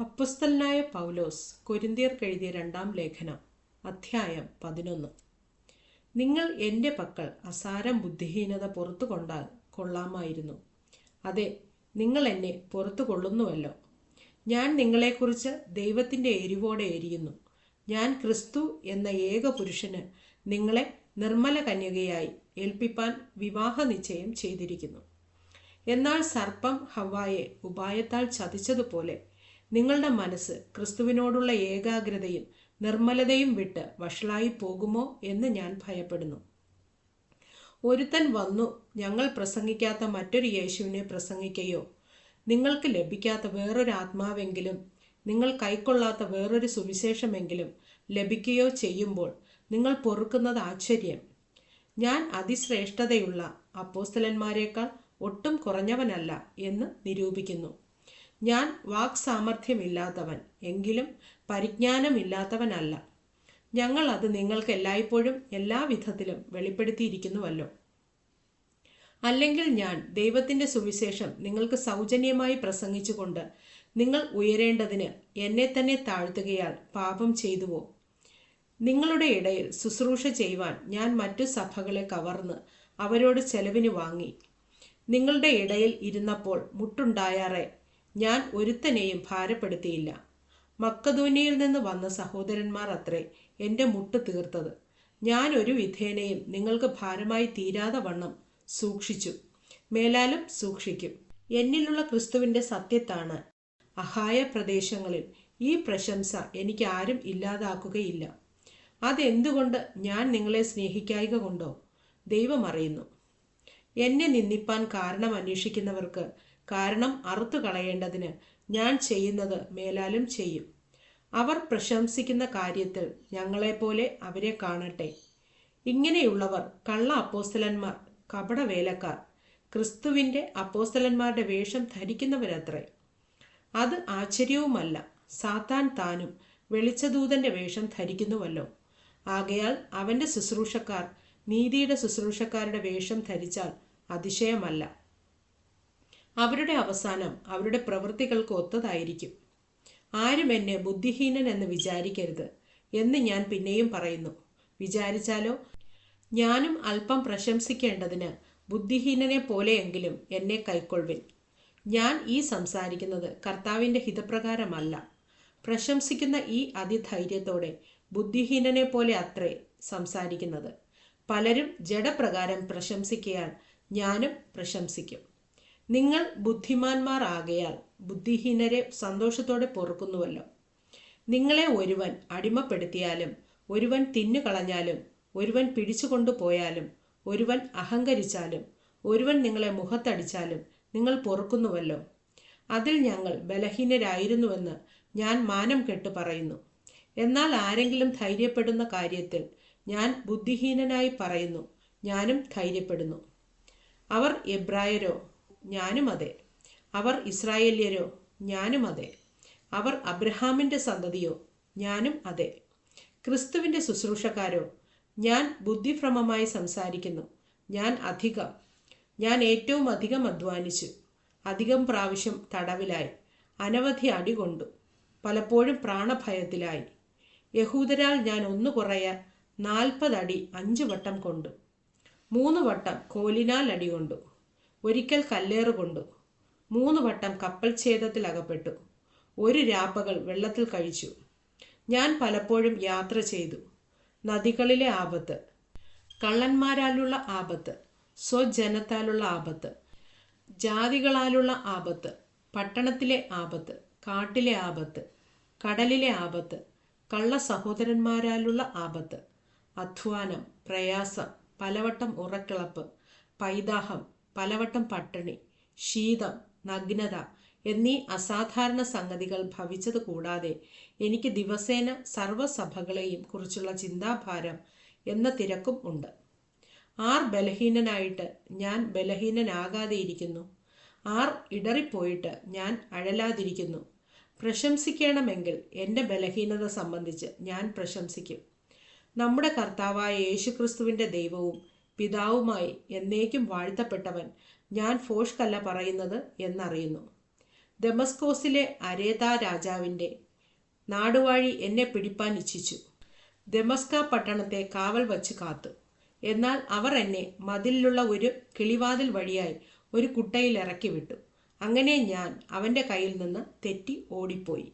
അപ്പസ്തലനായ പൗലോസ് കൊരിന്തിയർക്ക് കഴുതിയ രണ്ടാം ലേഖനം അധ്യായം പതിനൊന്ന്. നിങ്ങൾ എന്റെ പക്കൽ അസാരം ബുദ്ധിഹീനത പുറത്തു കൊണ്ടാൽ കൊള്ളാമായിരുന്നു. അതെ നിങ്ങൾ എന്നെ പുറത്തു കൊള്ളുന്നുവല്ലോ. ഞാൻ നിങ്ങളെക്കുറിച്ച് ദൈവത്തിന്റെ എരിവോടെ എരിയുന്നു. ഞാൻ ക്രിസ്തു എന്ന ഏക പുരുഷന് നിങ്ങളെ നിർമ്മല കന്യകയായി ഏൽപ്പിപ്പാൻ വിവാഹ നിശ്ചയം ചെയ്തിരിക്കുന്നു. എന്നാൽ സർപ്പം ഹവായെ ഉപായത്താൽ ചതിച്ചതുപോലെ നിങ്ങളുടെ മനസ്സ് ക്രിസ്തുവിനോടുള്ള ഏകാഗ്രതയും നിർമ്മലതയും വിട്ട് വഷളായി പോകുമോ എന്ന് ഞാൻ ഭയപ്പെടുന്നു. ഒരുത്തൻ വന്നു ഞങ്ങൾ പ്രസംഗിക്കാത്ത മറ്റൊരു യേശുവിനെ പ്രസംഗിക്കുകയോ നിങ്ങൾക്ക് ലഭിക്കാത്ത വേറൊരു ആത്മാവെങ്കിലും നിങ്ങൾ കൈക്കൊള്ളാത്ത വേറൊരു സുവിശേഷമെങ്കിലും ലഭിക്കുകയോ ചെയ്യുമ്പോൾ നിങ്ങൾ പൊറുക്കുന്നത് ആശ്ചര്യം. ഞാൻ അതിശ്രേഷ്ഠതയുള്ള അപ്പോസ്തലന്മാരെക്കാൾ ഒട്ടും കുറഞ്ഞവനല്ല എന്ന് നിരൂപിക്കുന്നു. ഞാൻ വാക് സാമർഥ്യമില്ലാത്തവൻ എങ്കിലും പരിജ്ഞാനമില്ലാത്തവനല്ല. ഞങ്ങൾ അത് നിങ്ങൾക്ക് എല്ലായ്പ്പോഴും എല്ലാ വിധത്തിലും വെളിപ്പെടുത്തിയിരിക്കുന്നുവല്ലോ. അല്ലെങ്കിൽ ഞാൻ ദൈവത്തിന്റെ സുവിശേഷം നിങ്ങൾക്ക് സൗജന്യമായി പ്രസംഗിച്ചുകൊണ്ട് നിങ്ങൾ ഉയരേണ്ടതിന് എന്നെ തന്നെ താഴ്ത്തുകയാൽ പാപം ചെയ്തുവോ? നിങ്ങളുടെ ഇടയിൽ ശുശ്രൂഷ ചെയ്യുവാൻ ഞാൻ മറ്റു സഭകളെ കവർന്ന് അവരോട് ചെലവിന് വാങ്ങി. നിങ്ങളുടെ ഇടയിൽ ഇരുന്നപ്പോൾ മുട്ടുണ്ടായാറെ ഞാൻ ഒരുത്തനെയും ഭാരപ്പെടുത്തിയില്ല. മക്കധൂനിയിൽ നിന്ന് വന്ന സഹോദരന്മാർ അത്രേ എന്റെ മുട്ട് തീർത്തത്. ഞാൻ ഒരു വിധേനയും നിങ്ങൾക്ക് ഭാരമായി തീരാതെ വണ്ണം സൂക്ഷിച്ചു. മേലാലും സൂക്ഷിക്കും. എന്നിലുള്ള ക്രിസ്തുവിന്റെ സത്യത്താണ്. അഹായ പ്രദേശങ്ങളിൽ ഈ പ്രശംസ എനിക്ക് ആരും ഇല്ലാതാക്കുകയില്ല. അതെന്തുകൊണ്ട് ഞാൻ നിങ്ങളെ സ്നേഹിക്കായിക കൊണ്ടോ? ദൈവമറിയുന്നു എന്നെ നിന്ദിപ്പാൻ കാരണം അന്വേഷിക്കുന്നവർക്ക് കാരണം അറുത്തു കളയേണ്ടതിന് ഞാൻ ചെയ്യുന്നത് മേലാലും ചെയ്യും. അവർ പ്രശംസിക്കുന്ന കാര്യത്തിൽ ഞങ്ങളെപ്പോലെ അവരെ കാണട്ടെ. ഇങ്ങനെയുള്ളവർ കള്ള അപ്പോസ്തലന്മാർ കപടവേലക്കാർ ക്രിസ്തുവിന്റെ അപ്പോസ്തലന്മാരുടെ വേഷം ധരിക്കുന്നവരത്രേ. അത് ആശ്ചര്യവുമല്ല. സാത്താൻ താനും വെളിച്ചദൂതന്റെ വേഷം ധരിക്കുന്നുവല്ലോ. ആകയാൽ അവന്റെ ശുശ്രൂഷക്കാർ നീതിയുടെ ശുശ്രൂഷക്കാരുടെ വേഷം ധരിച്ചാൽ അതിശയമല്ല. അവരുടെ അവസാനം അവരുടെ പ്രവൃത്തികൾക്ക് ഒത്തതായിരിക്കും. ആരും എന്നെ ബുദ്ധിഹീനൻ എന്ന് വിചാരിക്കരുത് എന്ന് ഞാൻ പിന്നെയും പറയുന്നു. വിചാരിച്ചാലോ? ഞാനും അല്പം പ്രശംസിക്കേണ്ടതിന് ബുദ്ധിഹീനനെ പോലെയെങ്കിലും എന്നെ കൈക്കൊള്ളുവിൻ ഞാൻ ഈ സംസാരിക്കുന്നത് കർത്താവിന്റെ ഹിതപ്രകാരമല്ല. പ്രശംസിക്കുന്ന ഈ അതിധൈര്യത്തോടെ ബുദ്ധിഹീനനെ പോലെ അത്രേ സംസാരിക്കുന്നത്. പലരും ജഡപ്രകാരം പ്രശംസിക്കാൻ ഞാനും പ്രശംസിക്കും. നിങ്ങൾ ബുദ്ധിമാന്മാർ ആകയാൽ ബുദ്ധിഹീനരെ സന്തോഷത്തോടെ പൊറുക്കുന്നുവല്ലോ. നിങ്ങളെ ഒരുവൻ അടിമപ്പെടുത്തിയാലും ഒരുവൻ തിന്നുകളഞ്ഞാലും ഒരുവൻ പിടിച്ചുകൊണ്ടു പോയാലും ഒരുവൻ അഹങ്കരിച്ചാലും ഒരുവൻ നിങ്ങളെ മുഖത്തടിച്ചാലും നിങ്ങൾ പൊറുക്കുന്നുവല്ലോ. അതിൽ ഞങ്ങൾ ബലഹീനരായിരുന്നുവെന്ന് ഞാൻ മാനം കെട്ട് പറയുന്നു. എന്നാൽ ആരെങ്കിലും ധൈര്യപ്പെടുന്ന കാര്യത്തിൽ ഞാൻ ബുദ്ധിഹീനനായി പറയുന്നു. ഞാനും ധൈര്യപ്പെടുന്നു. അവർ എബ്രായരോ ഞാനും അതെ. അവർ ഇസ്രായേല്യരോ? ഞാനും അതെ. അവർ അബ്രഹാമിന്റെ സന്തതിയോ? ഞാനും അതെ. ക്രിസ്തുവിന്റെ ശുശ്രൂഷക്കാരോ? ഞാൻ ബുദ്ധിഭ്രമമായി സംസാരിക്കുന്നു. ഞാൻ അധികം. ഞാൻ ഏറ്റവും അധികം അധ്വാനിച്ചു. അധികം പ്രാവശ്യം തടവിലായി. അനവധി അടി കൊണ്ടു. പലപ്പോഴും പ്രാണഭയത്തിലായി. യഹൂദരാൽ ഞാൻ ഒന്ന് കുറയ നാൽപ്പതടി അഞ്ച് വട്ടം കൊണ്ടു. മൂന്ന് വട്ടം കോലിനാൽ അടി കൊണ്ടു. ഒരിക്കൽ കല്ലേറ് കൊണ്ടു. മൂന്ന് വട്ടം കപ്പൽ ഛേദത്തിൽ അകപ്പെട്ടു ഒരു രാപ്പകൾ വെള്ളത്തിൽ കഴിച്ചു. ഞാൻ പലപ്പോഴും യാത്ര ചെയ്തു. നദികളിലെ ആപത്ത്. കള്ളന്മാരാലുള്ള ആപത്ത്. സ്വജനത്താലുള്ള ആപത്ത്. ജാതികളാലുള്ള ആപത്ത്. പട്ടണത്തിലെ ആപത്ത്. കാട്ടിലെ ആപത്ത്. കടലിലെ ആപത്ത്. കള്ള സഹോദരന്മാരാലുള്ള ആപത്ത്. അധ്വാനം പ്രയാസം പലവട്ടം ഉറക്കിളപ്പ് പൈതാഹം പലവട്ടം പട്ടിണി ശീതം നഗ്നത എന്നീ അസാധാരണ സംഗതികൾ ഭവിച്ചത് കൂടാതെ എനിക്ക് ദിവസേന സർവസഭകളെയും കുറിച്ചുള്ള ചിന്താഭാരം എന്ന തിരക്കും ഉണ്ട്. ആർ ബലഹീനനായിട്ട് ഞാൻ ബലഹീനനാകാതെ ഇരിക്കുന്നു ആർ ഇടറിപ്പോയിട്ട് ഞാൻ അഴലാതിരിക്കുന്നു. പ്രശംസിക്കണമെങ്കിൽ എന്റെ ബലഹീനത സംബന്ധിച്ച് ഞാൻ പ്രശംസിക്കും. നമ്മുടെ കർത്താവായ യേശുക്രിസ്തുവിന്റെ ദൈവവും പിതാവുമായി എന്നേക്കും വാഴ്ത്തപ്പെട്ടവൻ ഞാൻ ഫോഷ്കല്ല പറയുന്നത് എന്നറിയുന്നു. ദമസ്കോസിലെ അരേത രാജാവിന്റെ നാടുവാഴി എന്നെ പിടിപ്പാൻ ഇച്ഛിച്ചു. ദമസ്ക പട്ടണത്തെ കാവൽ വച്ച് കാത്തു. എന്നാൽ അവർ എന്നെ മതിലിലുള്ള ഒരു കിളിവാതിൽ വഴിയായി ഒരു കുട്ടയിൽ ഇറക്കി വിട്ടു. അങ്ങനെ ഞാൻ അവന്റെ കയ്യിൽ നിന്ന് തെറ്റി ഓടിപ്പോയി.